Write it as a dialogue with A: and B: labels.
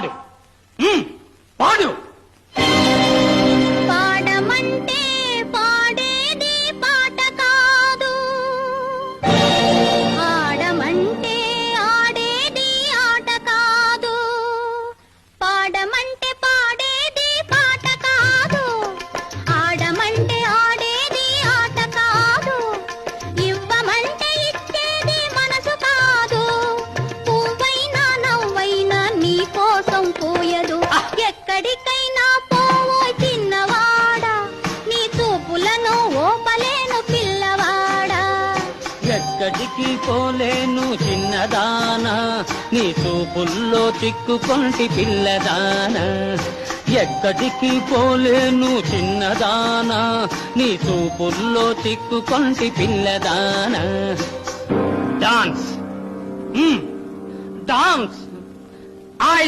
A: る。うん。కోసం పోయదు. ఎక్కడికైనా పోవో చిన్నవాడా. నీ చూపులను ఓపలేను పిల్లవాడా.
B: ఎక్కడికి పోలేను చిన్నదానా. నీ చూపుల్లో చిక్కుకొంటి పిల్లదానా. ఎక్కడికి పోలేను చిన్నదానా. నీ చూపుల్లో చిక్కుకొంటి పిల్లదానా. Dance dance I